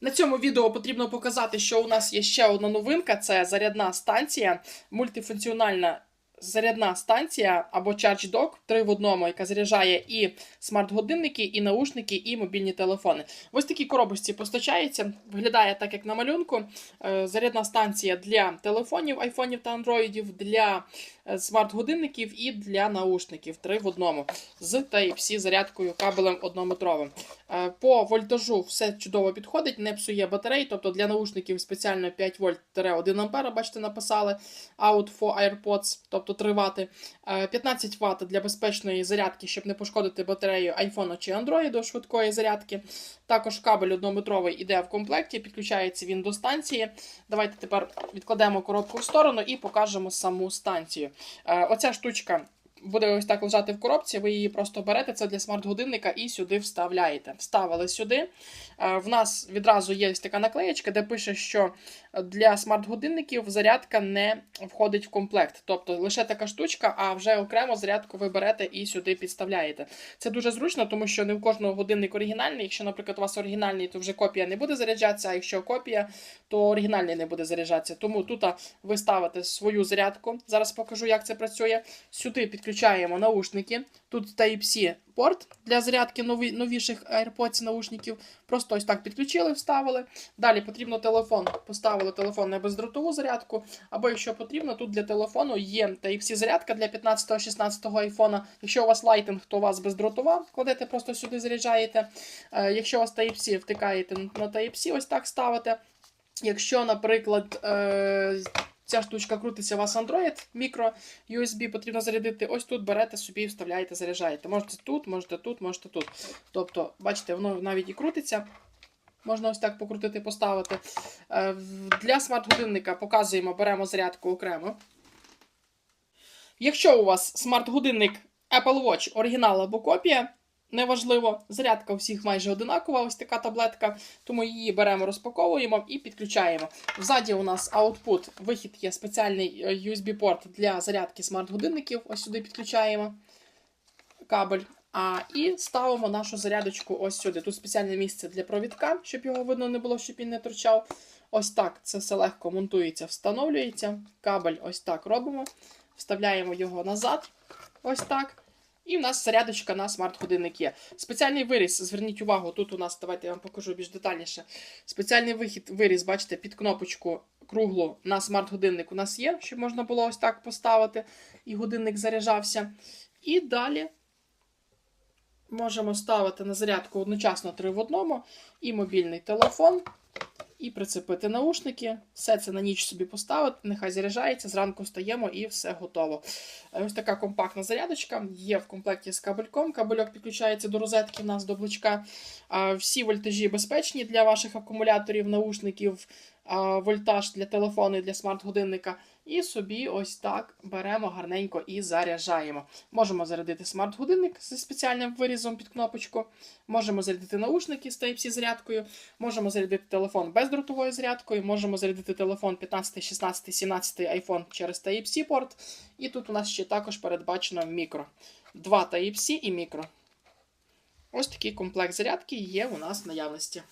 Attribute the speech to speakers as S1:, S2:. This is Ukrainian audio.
S1: На цьому відео потрібно показати, що у нас є ще одна новинка: це зарядна станція, мультифункціональна зарядна станція або Charge Dock 3 в одному, яка заряджає і смарт-годинники, і наушники, і мобільні телефони. Ось такій коробочці постачається. Виглядає так, як на малюнку. Е, Зарядна станція для телефонів, айфонів та андроїдів, для е, смарт-годинників і для наушників 3 в одному з Type-C зарядкою кабелем однометровим. Е, По вольтажу все чудово підходить, не псує батарей, тобто для наушників спеціально 5 вольт 1 ампера, бачите, написали. Out for AirPods, тобто 3 Вт. 15 Вт для безпечної зарядки, щоб не пошкодити батарею iPhone чи Android швидкої зарядки. Також кабель однометровий іде в комплекті, підключається він до станції. Давайте тепер відкладемо коробку в сторону і покажемо саму станцію. Е, Оця штучка буде ось так лежати в коробці, ви її просто берете, це для смарт-годинника, і сюди вставляєте. Вставили сюди. Е, В нас відразу є така наклеєчка, де пише, що для смарт-годинників зарядка не входить в комплект. Тобто лише така штучка, а вже окремо зарядку ви берете і сюди підставляєте. Це дуже зручно, тому що не в кожного годинник оригінальний. Якщо, наприклад, у вас оригінальний, то вже копія не буде заряджатися, а якщо копія, то оригінальний не буде заряджатися. Тому тут ви ставите свою зарядку. Зараз покажу, як це працює. Сюди підключаємо наушники. Тут Type-C порт для зарядки нові, новіших AirPods наушників. Просто ось так підключили, вставили. Далі потрібно телефон. Поставили телефон на бездротову зарядку. Або якщо потрібно, тут для телефону є Type-C зарядка для 15-16 айфона. Якщо у вас Lighting, то у вас бездротова, кладете, просто сюди заряджаєте. Е, Якщо у вас Type-C, втикаєте на Type-C, ось так ставите. Якщо, наприклад, е, ця штучка крутиться у вас Android, мікро USB потрібно зарядити. Ось тут берете собі, вставляєте, заряджаєте. Можете тут, можете тут, можете тут. Тобто, бачите, воно навіть і крутиться. Можна ось так покрутити, поставити. Е, Для смарт-годинника показуємо, беремо зарядку окремо. Якщо у вас смарт-годинник Apple Watch оригінал або копія, неважливо, зарядка всіх майже одинакова, ось така таблетка, тому її беремо, розпаковуємо і підключаємо. Взаді у нас output, вихід є спеціальний е, USB-порт для зарядки смарт-годинників. Ось сюди підключаємо кабель. А, і ставимо нашу зарядочку ось сюди. Тут спеціальне місце для провідка, щоб його видно не було, щоб він не торчав. Ось так це все легко монтується, встановлюється. Кабель ось так робимо. Вставляємо його назад. Ось так. І в нас зарядочка на смарт-годинник є. Спеціальний виріз, зверніть увагу, тут у нас, давайте я вам покажу більш детальніше. Спеціальний вихід, виріз, бачите, під кнопочку круглу на смарт-годинник у нас є, щоб можна було ось так поставити, і годинник заряджався. І далі можемо ставити на зарядку одночасно три в одному, і мобільний телефон, і прицепити наушники. Все це на ніч собі поставити, нехай заряджається, зранку встаємо і все готово. Е, Ось така компактна зарядочка. Є в комплекті з кабельком. Кабельок підключається до розетки в нас до блочка. Всі вольтажі безпечні для ваших акумуляторів, наушників, вольтаж для телефону і для смарт-годинника. І собі ось так беремо гарненько і заряджаємо. Можемо зарядити смарт-годинник зі спеціальним вирізом під кнопочку. Можемо зарядити наушники з Type-C зарядкою. Можемо зарядити телефон бездротовою зарядкою. Можемо зарядити телефон 15, 16, 17 iPhone через Type-C порт. І тут у нас ще також передбачено мікро. Два Type-C і мікро. Ось такий комплект зарядки є у нас в наявності.